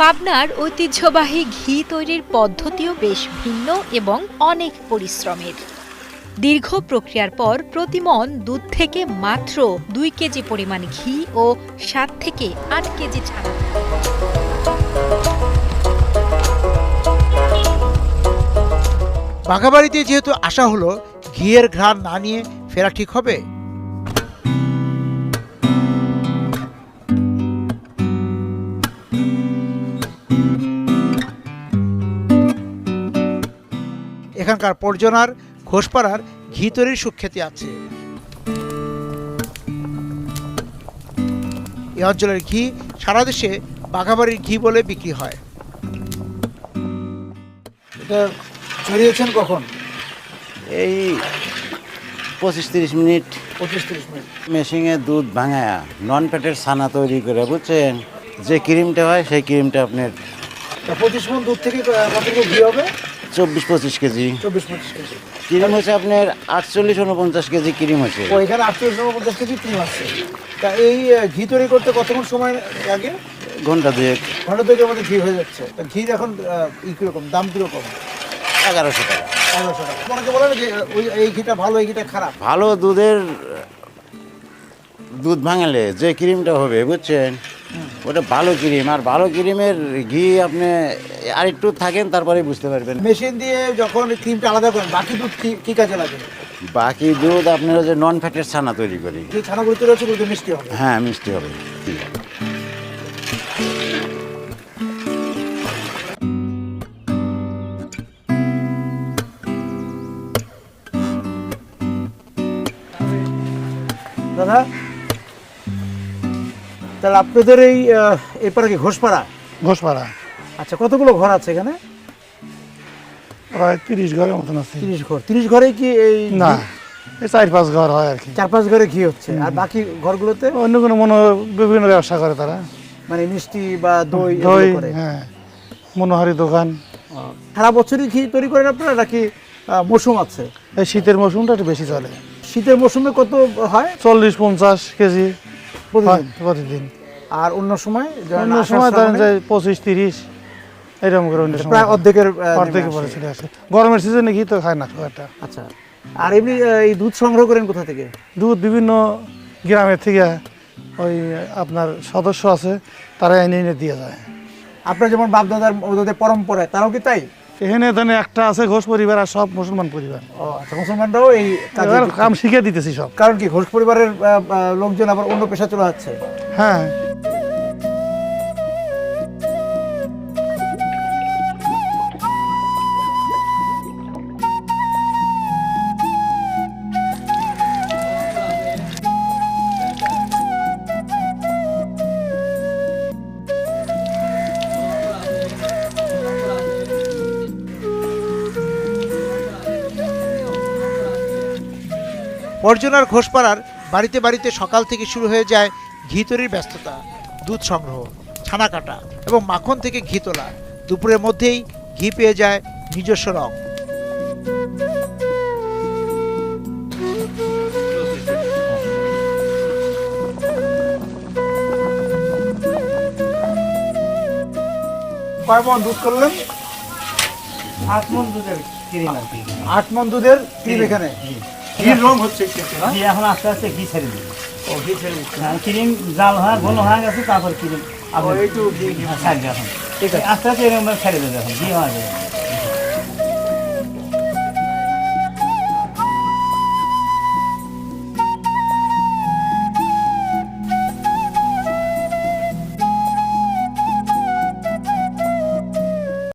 পাবনার ঐতিহ্যবাহী ঘি তৈরির পদ্ধতিও বেশ ভিন্ন এবং অনেক পরিশ্রমের। দীর্ঘ প্রক্রিয়ার পর প্রতিমন দুধ থেকে মাত্র দুই কেজি পরিমাণ ঘি ও সাত থেকে আট কেজি ছানা। বাঘাবাড়িতে যেহেতু আসা হলো, ঘিয়ের ঘ্রাণ না নিয়ে ফেরা ঠিক হবে? এখানকার পর্যনার ঘোষপাড়ার ঘি তৈরির সুখ্যাতি আছে। এই অঞ্চলের ঘি সারা দেশে বাঘাবাড়ির ঘি বলে বিক্রি হয়। এটা ছড়িয়েছেন কখন? এই পঁচিশ তিরিশ মিনিট। পঁচিশ তিরিশ মিনিট। মেশিনে দুধ ভাঙায়া নন প্যাটের ছানা তৈরি করে বুঝছেন? যে ক্রিমটা হয় সেই ক্রিমটা আপনার তা পঁচিশ মন দুধ থেকে কতটুকু ঘি হবে? চব্বিশ পঁচিশ কেজি। চব্বিশ পঁচিশ কেজি। ক্রিম হচ্ছে আপনার আটচল্লিশ উনপঞ্চাশ কেজি ক্রিম হচ্ছে ও এখানে আটচল্লিশ পঞ্চাশ কেজি ক্রিম আছে। তা এই ঘি তৈরি করতে কতক্ষণ সময় লাগে? ঘণ্টা দুয়েক। ঘণ্টা দুয়েকের মধ্যে ঘি হয়ে যাচ্ছে। তা ঘির এখন ই কীরকম দাম কীরকম? এগারোশো টাকা। এগারোশো টাকা। অনেকে বলে যে ওই এই ঘিটা ভালো এই ঘিটা খারাপ। ভালো দুধের দুধ ভাঙালে যে ক্রিমটা হবে বুঝছেন? ওটা ভালো ক্রিম আর ভালো ক্রিমের ঘি আপনি আর একটু থাকেন তারপরে বুঝতে পারবেন। মেশিন দিয়ে যখন ক্রিমটা আলাদা করেন বাকি দুধ কি কাজে লাগে? বাকি দুধ আপনার যে নন ফ্যাটের ছানা তৈরি করি। যে ছানাগুলো তৈরি হচ্ছে মিষ্টি হবে? হ্যাঁ মিষ্টি হবে। দাদা? তাহলে আপনাদের এই এরপরে কি ঘোষপাড়া? ঘোষপাড়া। আচ্ছা কতগুলো ঘর আছে এখানে? প্রায় তিরিশ ঘরের মতন আছে। তিরিশ ঘর। তিরিশ ঘরে কি এই না এই চার পাঁচ ঘর হয় আর কি। চার পাঁচ ঘরে ঘি হচ্ছে? আর বাকি ঘরগুলোতে? অন্য কোনো মনে বিভিন্ন ব্যবসা করে তারা। মানে মিষ্টি বা দই দই করে? হ্যাঁ। মনোহারি দোকান। সারা বছরই ঘি তৈরি করেন আপনারা নাকি মৌসুম আছে? এই শীতের মৌসুমটা একটু বেশি চলে। শীতের মৌসুমে কত হয়? চল্লিশ পঞ্চাশ কেজি। প্রতিদিন প্রতিদিন। আর অন্য সময় অন্য সময় ধরেন যে পঁচিশ তিরিশ এরকম করে প্রায় অর্ধেকের আহ, নেমে অর্ধেকে আসে। পরে চলে আসে। গরমের সিজনে ঘি তো খায় না আচ্ছা। আর এমনি এই দুধ সংগ্রহ করেন কোথা থেকে? দুধ বিভিন্ন গ্রামের থেকে ওই আপনার সদস্য আছে তারা এনে এনে দিয়ে যায়। আপনার যেমন বাপদাদার পরম্পরায় তারাও কি তাই? এখানে এখানে একটা আছে ঘোষ পরিবার আর সব মুসলমান পরিবার। ও আচ্ছা মুসলমানরাও এই এবার কাম শিখে দিতেছি সব। কারণ কি ঘোষ পরিবারের লোকজন আবার অন্য পেশা চলে যাচ্ছে? হ্যাঁ। পর্যনার ঘোষপাড়ার বাড়িতে বাড়িতে সকাল থেকে শুরু হয়ে যায় ঘি তৈরির ব্যস্ততা দুধ সংগ্রহ ছানা কাটা এবং মাখন থেকে ঘি তোলা। দুপুরের মধ্যেই ঘি পেয়ে যায় নিজস্ব রং। কয় মন দুধ করলেন? আট মন দুধের ক্রিম আর কি আট মন দুধের ক্রিম এখানে। ঘির রং হচ্ছে? ঘি এখন আস্তে আস্তে ঘি ছেড়ে দিই ও ঘি ছেড়ে দিচ্ছে হ্যাঁ, ক্রিম জাল হয় হয়ে গেছে তারপর ক্রিম আবার একটু ঘি ছাড়বে এখন। ঠিক আছে। আস্তে আস্তে এরকম ছেড়ে দেবে এখন ঘি হয়ে যাবে।